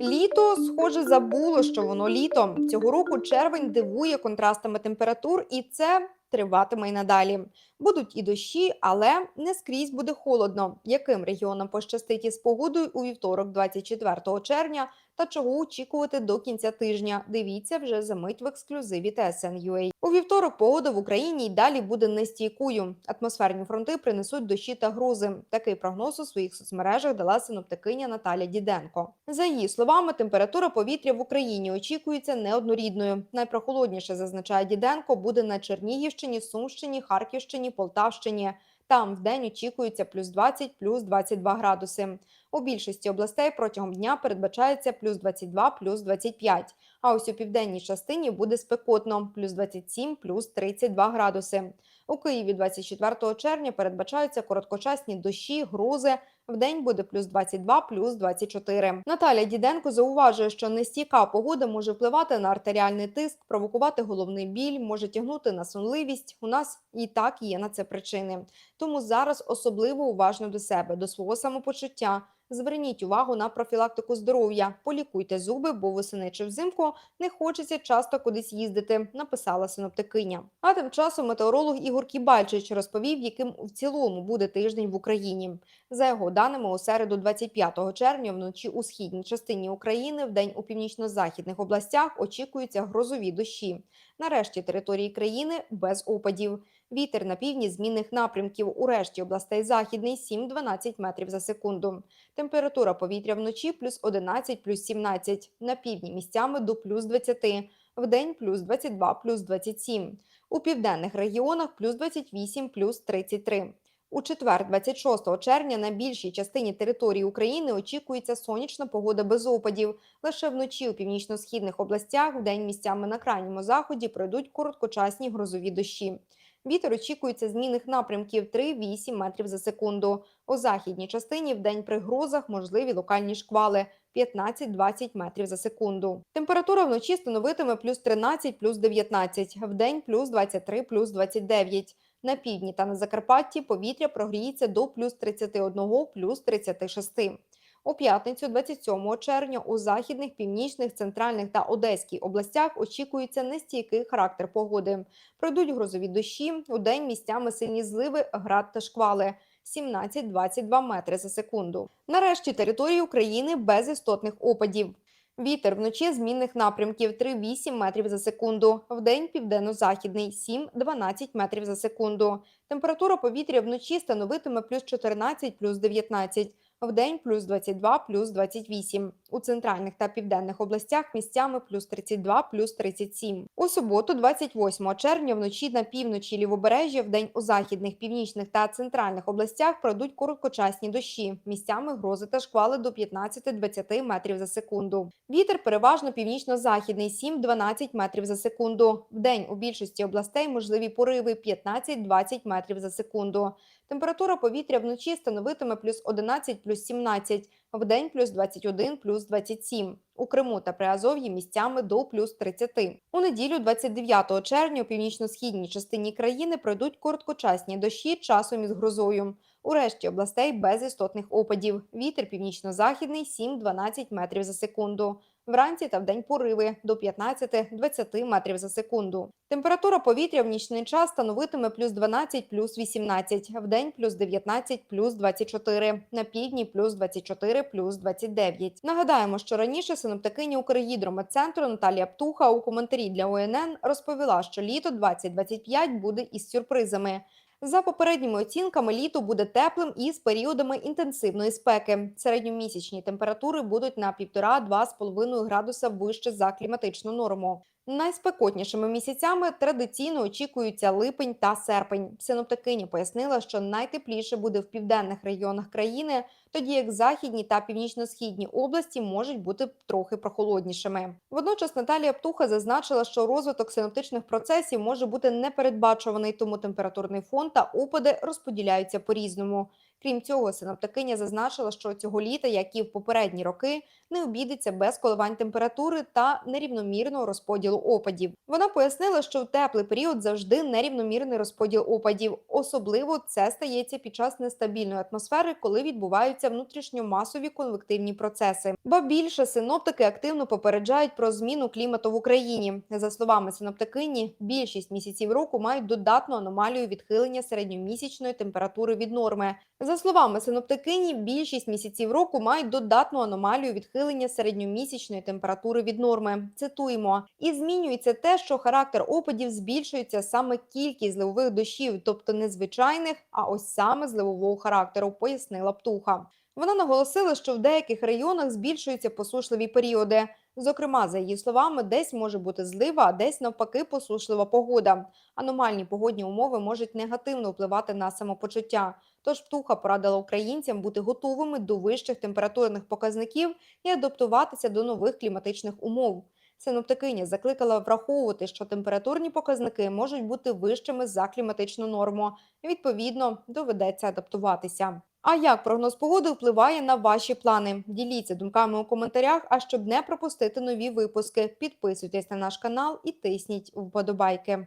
Літо, схоже, забуло, що воно літо. Цього року червень дивує контрастами температур, і це триватиме й надалі. Будуть і дощі, але не скрізь буде холодно. Яким регіонам пощастить із погодою у вівторок, 24 червня, та чого очікувати до кінця тижня? Дивіться вже за мить в ексклюзиві TSN.ua. У вівторок погода в Україні й далі буде нестійкою. Атмосферні фронти принесуть дощі та грози. Такий прогноз у своїх соцмережах дала синоптикиня Наталя Діденко. За її словами, температура повітря в Україні очікується неоднорідною. Найпрохолодніше зазначає Діденко буде на Чернігівщині, Сумщині, Харківщині, Полтавщині. Там в день очікується плюс 20, плюс 22 градуси. У більшості областей протягом дня передбачається плюс 22, плюс 25. А ось у південній частині буде спекотно плюс 27, плюс 32 градуси. У Києві 24 червня передбачаються короткочасні дощі, грози. Вдень буде плюс 22, плюс 24. Наталя Діденко зауважує, що нестійка погода може впливати на артеріальний тиск, провокувати головний біль, може тягнути на сонливість. У нас і так є на це причини. Тому зараз особливо уважно до себе, до свого самопочуття. Зверніть увагу на профілактику здоров'я, полікуйте зуби, бо восени чи взимку не хочеться часто кудись їздити, написала синоптикиня. А тим часом метеоролог Ігор Кібальчич розповів, яким в цілому буде тиждень в Україні. За його даними, у середу, 25 червня, вночі у східній частині України, вдень у північно-західних областях очікуються грозові дощі. Нарешті території країни без опадів. Вітер на півдні змінних напрямків. У решті областей західний 7-12 метрів за секунду. Температура повітря вночі плюс 11, плюс 17. На півдні місцями до плюс 20. день плюс 22, плюс 27. У південних регіонах плюс 28, плюс 33. У четвер, 26 червня, на більшій частині території України очікується сонячна погода без опадів. Лише вночі у північно-східних областях, вдень місцями на крайньому заході пройдуть короткочасні грозові дощі. Вітер очікується змінних напрямків 3-8 метрів за секунду. У західній частині вдень при грозах можливі локальні шквали 15-20 метрів за секунду. Температура вночі становитиме плюс 13, плюс 19, вдень плюс 23, плюс 29. На півдні та на Закарпатті повітря прогріється до плюс 31, плюс 36. У п'ятницю, 27 червня, у західних, північних, центральних та одеській областях очікується нестійкий характер погоди. Пройдуть грозові дощі, у день місцями сильні зливи, град та шквали. 17-22 метри за секунду. Нарешті території України без істотних опадів. Вітер вночі змінних напрямків 3-8 метрів за секунду. Вдень південно-західний 7-12 метрів за секунду. Температура повітря вночі становитиме плюс 14, плюс 19. Вдень плюс 22, плюс 28. У центральних та південних областях місцями плюс 32, плюс 37. У суботу, 28 червня, вночі на півночі лівобережжя, вдень у західних, північних та центральних областях пройдуть короткочасні дощі. Місцями грози та шквали до 15-20 метрів за секунду. Вітер переважно північно-західний 7-12 метрів за секунду. Вдень у більшості областей можливі пориви 15-20 метрів за секунду. Температура повітря вночі становитиме плюс 11, плюс 17, вдень плюс 21, плюс 27. У Криму та Приазов'ї місцями до плюс 30. У неділю, 29 червня, у північно-східній частині країни пройдуть короткочасні дощі часом із грозою. У решті областей без істотних опадів. Вітер північно-західний 7-12 метрів за секунду. Вранці та вдень пориви до 15-20 метрів за секунду. Температура повітря в нічний час становитиме плюс 12, плюс 18, вдень плюс 19, плюс 24, на півдні плюс 24, плюс 29. Нагадаємо, що раніше синоптикиня Укргідрометцентру Наталія Птуха у коментарі для ОНН розповіла, що літо 2025 буде із сюрпризами. За попередніми оцінками, літо буде теплим і з періодами інтенсивної спеки. Середньомісячні температури будуть на 1,5-2,5 градуса вище за кліматичну норму. Найспекотнішими місяцями традиційно очікуються липень та серпень. Синоптикиня пояснила, що найтепліше буде в південних регіонах країни, тоді як західні та північно-східні області можуть бути трохи прохолоднішими. Водночас Наталія Птуха зазначила, що розвиток синоптичних процесів може бути непередбачуваний, тому температурний фон та опади розподіляються по різному. Крім цього, синоптикиня зазначила, що цього літа, як і в попередні роки, не обійдеться без коливань температури та нерівномірного розподілу опадів. Вона пояснила, що в теплий період завжди нерівномірний розподіл опадів. Особливо це стається під час нестабільної атмосфери, коли відбуваються внутрішньомасові конвективні процеси. Ба більше синоптики активно попереджають про зміну клімату в Україні. За словами синоптикині, більшість місяців року мають додатну аномалію відхилення середньомісячної температури від норми. За словами синоптикині, більшість місяців року мають додатну аномалію відхилення середньомісячної температури від норми. Цитуємо: і змінюється те, що характер опадів збільшується саме кількість зливових дощів, тобто не звичайних, а ось саме зливового характеру, пояснила птуха. Вона наголосила, що в деяких районах збільшуються посушливі періоди. Зокрема, за її словами, десь може бути злива, а десь навпаки посушлива погода. Аномальні погодні умови можуть негативно впливати на самопочуття. Тож птуха порадила українцям бути готовими до вищих температурних показників і адаптуватися до нових кліматичних умов. Синоптикиня закликала враховувати, що температурні показники можуть бути вищими за кліматичну норму. Відповідно, доведеться адаптуватися. А як прогноз погоди впливає на ваші плани? Діліться думками у коментарях. А щоб не пропустити нові випуски, підписуйтесь на наш канал і тисніть вподобайки.